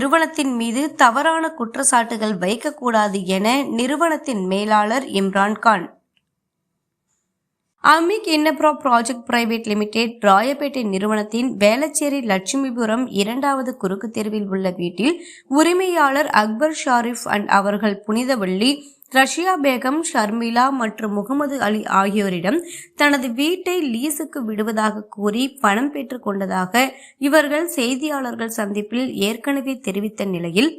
நிறுவனத்தின் மீது தவறான குற்றச்சாட்டுகள் வைக்கக்கூடாது என நிறுவனத்தின் மேலாளர் Imran Khan அமிக் Infra project private limited Royapettah நிறுவனத்தின் வேளச்சேரி லட்சுமிபுரம் இரண்டாவது குறுக்கு தெருவில் உள்ள வீட்டில் உரிமையாளர் அக்பர் ஷாரிஃப் அண்ட் அவர்கள் புனிதவள்ளி ரஷ்யா பேகம் ஷர்மிளா மற்றும் முகமது அலி ஆகியோரிடம் தனது வீட்டை லீஸுக்கு விடுவதாக கூறி பணம் பெற்றுக்கொண்டதாக இவர்கள் செய்தியாளர்கள் சந்திப்பில் ஏற்கனவே தெரிவித்த நிலையில்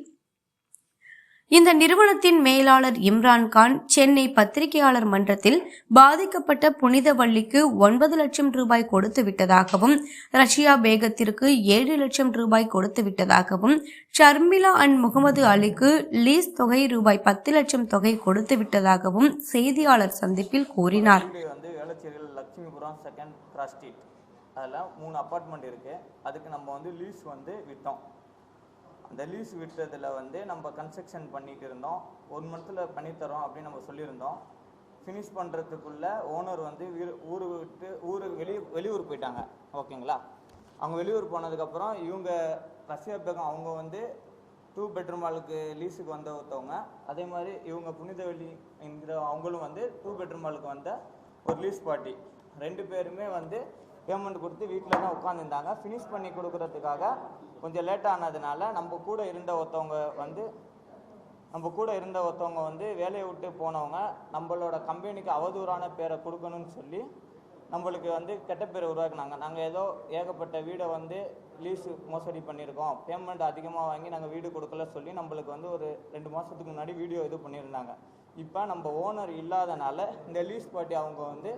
இந்த நிறுவனத்தின் மேலாளர் இம்ரான்கான் சென்னை பத்திரிகையாளர் மன்றத்தில் பாதிக்கப்பட்ட புனிதவள்ளிக்கு ஒன்பது லட்சம் ரூபாய் கொடுத்து விட்டதாகவும் ரஷ்யா பேகத்திற்கு ஏழு லட்சம் ரூபாய் கொடுத்து விட்டதாகவும் ஷர்மிளா அண்ட் முகமது அலிக்கு லீஸ் தொகை ரூபாய் பத்து லட்சம் தொகை கொடுத்து விட்டதாகவும் செய்தியாளர் சந்திப்பில் கூறினார். அதெல்லாம் மூணு அப்பார்ட்மெண்ட் இருக்குது அதுக்கு நம்ம வந்து லீஸ் வந்து விட்டோம். அந்த லீஸ் விட்டதில் வந்து நம்ம கன்ஸ்ட்ரக்ஷன் பண்ணிட்டு இருந்தோம் ஒன் மந்த்தில் பண்ணித்தரோம் அப்படின்னு நம்ம சொல்லியிருந்தோம். ஃபினிஷ் பண்ணுறதுக்குள்ளே ஓனர் வந்து வீடு ஊரு விட்டு ஊர் வெளி வெளியூர் போயிட்டாங்க. ஓகேங்களா? அவங்க வெளியூர் போனதுக்கப்புறம் இவங்க ரஷ்யா பேகம் அவங்க வந்து டூ பெட்ரூம் ஹாலுக்கு லீஸுக்கு வந்த ஒருத்தவங்க. அதே மாதிரி இவங்க புனிதவெளி என்கிற அவங்களும் வந்து டூ பெட்ரூம் ஹாலுக்கு வந்த ஒரு லீஸ் பார்ட்டி ரெண்டு பேருமே வந்து பேமெண்ட் கொடுத்து வீட்டில் தான் உட்காந்துருந்தாங்க ஃபினிஷ் பண்ணி கொடுக்குறதுக்காக கொஞ்சம் லேட் ஆனதுனால நம்ம கூட இருந்த ஒருத்தவங்க வந்து நம்ம கூட இருந்த ஒருத்தவங்க வந்து வேலையை விட்டு போனவங்க நம்மளோட கம்பெனிக்கு அவதூறான பேரை கொடுக்கணும்னு சொல்லி நம்மளுக்கு வந்து கெட்ட பேரை உருவாக்குனாங்க. நாங்கள் ஏதோ ஏகப்பட்ட வீடை வந்து லீஸு மோசடி பண்ணியிருக்கோம். பேமெண்ட் அதிகமாக வாங்கி நாங்கள் வீடு கொடுக்கல சொல்லி நம்மளுக்கு வந்து ஒரு ரெண்டு மாதத்துக்கு முன்னாடி வீடியோ இது பண்ணியிருந்தாங்க. இப்போ நம்ம ஓனர் இல்லாதனால இந்த லீஸ் பார்ட்டி அவங்க வந்து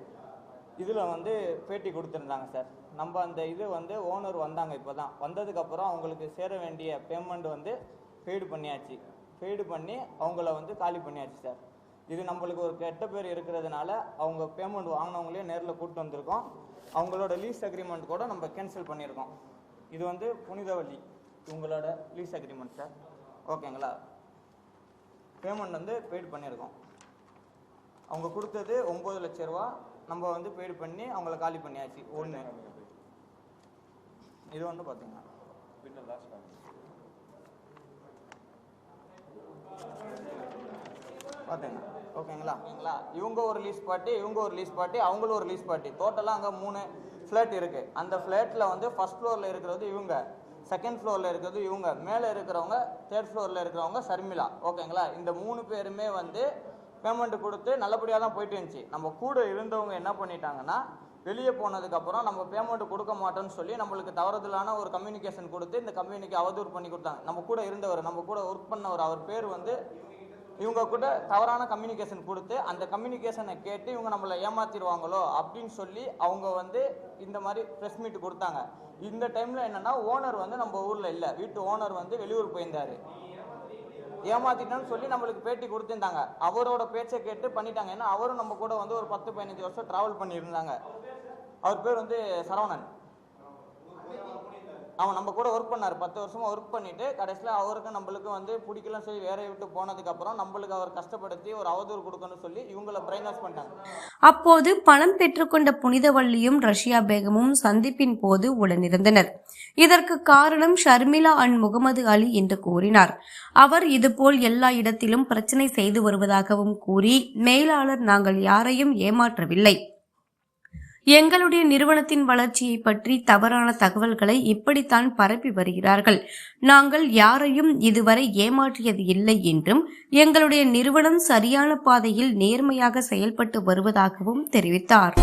இதில் வந்து பேட்டி கொடுத்துருந்தாங்க சார். நம்ம அந்த இது வந்து ஓனர் வந்தாங்க இப்போ தான் வந்ததுக்கப்புறம் அவங்களுக்கு சேர வேண்டிய பேமெண்ட் வந்து பெய்டு பண்ணியாச்சு. பெய்டு பண்ணி அவங்கள வந்து காலி பண்ணியாச்சு சார் இது நம்மளுக்கு ஒரு கெட்ட பேர் இருக்கிறதுனால அவங்க பேமெண்ட் வாங்கினவங்களே நேரில் கூப்பிட்டு வந்திருக்கோம். அவங்களோட லீஸ் அக்ரிமெண்ட் கூட நம்ம கேன்சல் பண்ணியிருக்கோம். இது வந்து புனிதவழி இவங்களோட லீஸ் அக்ரிமெண்ட் சார் ஓகேங்களா பேமெண்ட் வந்து பெய்டு பண்ணியிருக்கோம். அவங்க கொடுத்தது ஒம்பது லட்ச ரூபா. நம்ம வந்து பெய்டு பண்ணி அவங்கள காலி பண்ணியாச்சு. ஒன்று இது வந்து பார்த்தீங்கன்னா பார்த்தீங்க ஓகேங்களா? ஓகேங்களா இவங்க ஒரு லீஸ் பார்ட்டி இவங்க ஒரு லீஸ் பார்ட்டி அவங்களும் ஒரு லீஸ் பார்ட்டி டோட்டலாக அங்கே மூணு ஃப்ளாட் இருக்குது அந்த ஃப்ளாட்டில் வந்து ஃபர்ஸ்ட் ஃப்ளோரில் இருக்கிறது இவங்க. செகண்ட் ஃப்ளோரில் இருக்கிறது இவங்க. மேலே இருக்கிறவங்க தேர்ட் ஃப்ளோரில் இருக்கிறவங்க சர்மிளா ஓகேங்களா? இந்த மூணு பேருமே வந்து பேமெண்ட் கொடுத்து நல்லபடியாக தான் போயிட்டு இருந்துச்சு. நம்ம கூட இருந்தவங்க என்ன பண்ணிட்டாங்கன்னா வெளியே போனதுக்கப்புறம் நம்ம பேமெண்ட் கொடுக்க மாட்டோம்னு சொல்லி நம்மளுக்கு தவறுதலான ஒரு கம்யூனிகேஷன் கொடுத்து இந்த கம்பெனிக்கு அவதூறு பண்ணி கொடுத்தாங்க. நம்ம கூட இருந்தவர் நம்ம கூட ஒர்க் பண்ணவர் அவர் பேர் வந்து இவங்க கூட தவறான கம்யூனிகேஷன் கொடுத்து அந்த கம்யூனிகேஷனை கேட்டு இவங்க நம்மளை ஏமாத்திடுவாங்களோ அப்படின்னு சொல்லி அவங்க வந்து இந்த மாதிரி ப்ரெஸ் மீட் கொடுத்தாங்க. இந்த டைமில் என்னென்னா ஓனர் வந்து நம்ம ஊரில் இல்லை. வீட்டு ஓனர் வந்து வெளியூர் போயிருந்தார். ஏமாத்திட்டோன்னு சொல்லி நம்மளுக்கு பேட்டி கொடுத்துருந்தாங்க. அவரோட பேச்சை கேட்டு பண்ணிட்டாங்க. ஏன்னா அவரும் நம்ம கூட வந்து ஒரு பத்து பதினஞ்சு வருஷம் ட்ராவல் பண்ணியிருந்தாங்க. அவர் பேர் வந்து சரவணன். அவன் நம்ம கூட ஒர்க் பண்ணார். பத்து வருஷமா ஒர்க் பண்ணிட்டு கடைசியில் அவருக்கு நம்மளுக்கு வந்து பிடிக்கலன்னு சொல்லி வேலையை விட்டு போனதுக்கப்புறம் நம்மளுக்கு அவர் கஷ்டப்படுத்தி ஒரு அவதூறு கொடுக்கணும்னு சொல்லி இவங்கள பிரெயின் வாஷ் பண்ணிட்டாங்க. அப்போது பணம் பெற்றுக்கொண்ட புனிதவள்ளியும் ரஷ்யா பேகமும் சந்திப்பின் போது உடனிருந்தனர். இதற்கு காரணம் ஷர்மிளா அண்ட் முகமது அலி என்று கூறினார். அவர் இதுபோல் எல்லா இடத்திலும் பிரச்சனை செய்து வருவதாகவும் கூறி மேலாளர் நாங்கள் யாரையும் ஏமாற்றவில்லை. எங்களுடைய நிறுவனத்தின் வளர்ச்சியை பற்றி தவறான தகவல்களை இப்படித்தான் பரப்பி வருகிறார்கள். நாங்கள் யாரையும் இதுவரை ஏமாற்றியது இல்லை என்றும் எங்களுடைய நிறுவனம் சரியான பாதையில் நேர்மையாக செயல்பட்டு வருவதாகவும் தெரிவித்தார்.